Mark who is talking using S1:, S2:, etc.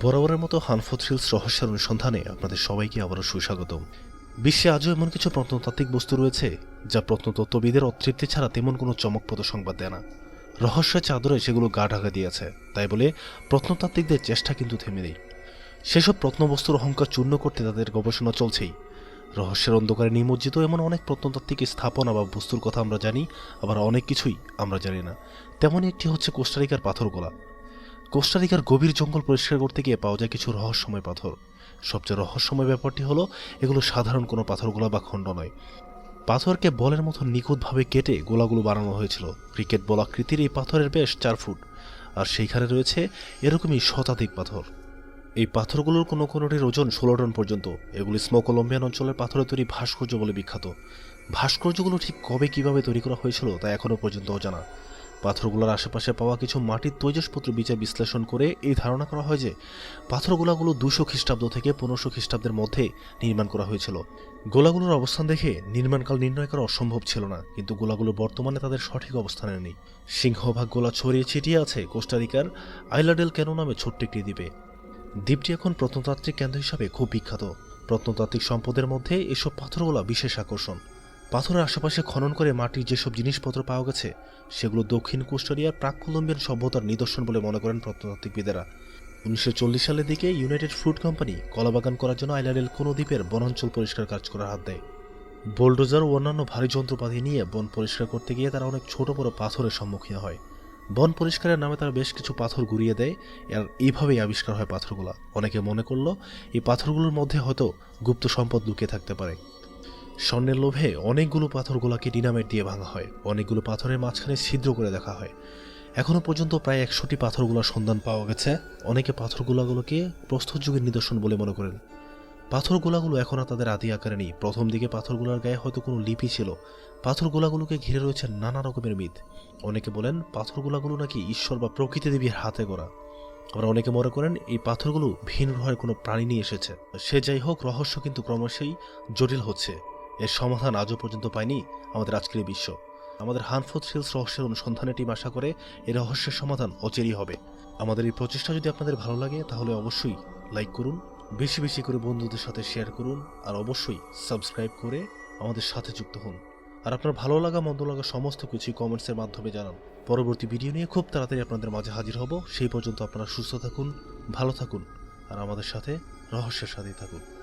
S1: বরাবরের মতো হানফো থ্রিলস রহস্যের অনুসন্ধানে আপনাদের সবাইকে আবারও সুস্বাগতম। বিশ্বে আজও এমন কিছু প্রত্নতাত্ত্বিক বস্তু রয়েছে, যা প্রত্নতত্ত্ববিদের অতৃপ্তি ছাড়া তেমন কোনো চমকপ্রদ সংবাদ দেয় না। রহস্যের চাদরে সেগুলো গা ঢাকা দিয়েছে, তাই বলে প্রত্নতাত্ত্বিকদের চেষ্টা কিন্তু থেমে নেই। সেসব প্রত্নবস্তুর অহংকার চূর্ণ করতে তাদের গবেষণা চলছেই। রহস্যের অন্ধকারে নিমজ্জিত এমন অনেক প্রত্নতাত্ত্বিক স্থাপনা বা বস্তুর কথা আমরা জানি, আবার অনেক কিছুই আমরা জানি না। তেমনই একটি হচ্ছে কোস্টারিকার পাথরগোলা। কোস্টারিকার গভীর জঙ্গল পরিষ্কার করতে গিয়ে পাওয়া যায় কিছু রহস্যময় পাথর। সবচেয়ে রহস্যময় ব্যাপারটি হলো, এগুলো সাধারণ কোনো পাথরগোলা বা খণ্ড নয়। পাথরকে বলের মতো নিখুঁতভাবে কেটে গোলাগুলো বানানো হয়েছিল। ক্রিকেট বল আকৃতির এই পাথরের বেশ চার ফুট। আর সেইখানে রয়েছে এরকমই শতাধিক পাথর। এই পাথরগুলোর কোনো কোনোটির ওজন ষোলো টন পর্যন্ত। এগুলি স্মোকোলম্বিয়ান অঞ্চলের পাথরে তৈরি ভাস্কর্য বলে বিখ্যাত। ভাস্কর্যগুলো ঠিক কবে কীভাবে তৈরি করা হয়েছিল তা এখনও পর্যন্ত অজানা। পাথরগুলোর আশেপাশে পাওয়া কিছু মাটির তৈজসপত্র বিচার বিশ্লেষণ করে এই ধারণা করা হয় যে পাথরগুলাগুলো দুশো খ্রিস্টাব্দ থেকে পনেরোশো খ্রিস্টাব্দের মধ্যে নির্মাণ করা হয়েছিল। গোলাগুলোর অবস্থান দেখে নির্মাণকাল নির্ণয় করা অসম্ভব ছিল না, কিন্তু গোলাগুলো বর্তমানে তাদের সঠিক অবস্থানে নেই। সিংহভাগ গোলা ছড়িয়ে ছিটিয়ে আছে কোস্টারিকার আইলাডেল কেন নামে ছোট্ট একটি দ্বীপে। দ্বীপটি এখন প্রত্নতাত্ত্বিক কেন্দ্র হিসাবে খুব বিখ্যাত। প্রত্নতাত্ত্বিক সম্পদের মধ্যে এসব পাথরগুলো বিশেষ আকর্ষণ। পাথরের আশেপাশে খনন করে মাটির যেসব জিনিসপত্র পাওয়া গেছে, সেগুলো দক্ষিণ কোস্টারিয়ার প্রাক কলম্বিয়ান সভ্যতার নিদর্শন বলে মনে করেন প্রত্নতাত্ত্বিকবিদেরা। উনিশশো চল্লিশ সালের দিকে ইউনাইটেড ফ্রুট কোম্পানি কলাবাগান করার জন্য আইল্যান্ডের কোনো দ্বীপের বনাঞ্চল পরিষ্কার কাজ করার হাত দেয়। বোলডোজার ও অন্যান্য ভারী যন্ত্রপাতি নিয়ে বন পরিষ্কার করতে গিয়ে তারা অনেক ছোট বড় পাথরের সম্মুখীন হয়। বন পরিষ্কারের নামে তারা বেশ কিছু পাথর গুড়িয়ে দেয় আর এইভাবেই আবিষ্কার হয় পাথরগুলো। অনেকে মনে করল, এই পাথরগুলোর মধ্যে হয়তো গুপ্ত সম্পদ লুকিয়ে থাকতে পারে। স্বর্ণের লোভে অনেকগুলো পাথরগুলোকে ডিনামাইট দিয়ে ভাঙা হয়। অনেকগুলো পাথরের মাঝখানে ছিদ্র করে দেখা হয়। এখনও পর্যন্ত প্রায় একশোটি পাথরগুলোর সন্ধান পাওয়া গেছে। অনেকে পাথরগুলাগুলোকে প্রস্তর যুগের নিদর্শন বলে মনে করেন। পাথরগুলাগুলো এখন আর তাদের আদি আকারে নেই। প্রথম দিকে পাথরগুলার গায়ে হয়তো কোনো লিপি ছিল। পাথরগুলাগুলোকে ঘিরে রয়েছে নানা রকমের মিথ। অনেকে বলেন পাথরগুলাগুলো নাকি ঈশ্বর বা প্রকৃতি দেবীর হাতে করা আবার অনেকে মনে করেন এই পাথরগুলো ভিন গ্রহের কোনো প্রাণী নিয়ে এসেছে। সে যাই হোক, রহস্য কিন্তু ক্রমশই জটিল হচ্ছে। এর সমাধান আজও পর্যন্ত পায়নি আমাদের আজকের বিশ্ব। আমাদের হানফোর্থ থ্রিলস রহস্যের অনুসন্ধানে টিম আশা করে এই রহস্যের সমাধান অচেরই হবে। আমাদের এই প্রচেষ্টা যদি আপনাদের ভালো লাগে, তাহলে অবশ্যই লাইক করুন, বেশি বেশি করে বন্ধুদের সাথে শেয়ার করুন, আর অবশ্যই সাবস্ক্রাইব করে আমাদের সাথে যুক্ত হন। আর আপনার ভালো লাগা, মন্দ লাগা সমস্ত কিছুই কমেন্টসের মাধ্যমে জানান। পরবর্তী ভিডিও নিয়ে খুব তাড়াতাড়ি আপনাদের মাঝে হাজির হব। সেই পর্যন্ত আপনারা সুস্থ থাকুন, ভালো থাকুন, আর আমাদের সাথে রহস্যের সাথেই থাকুন।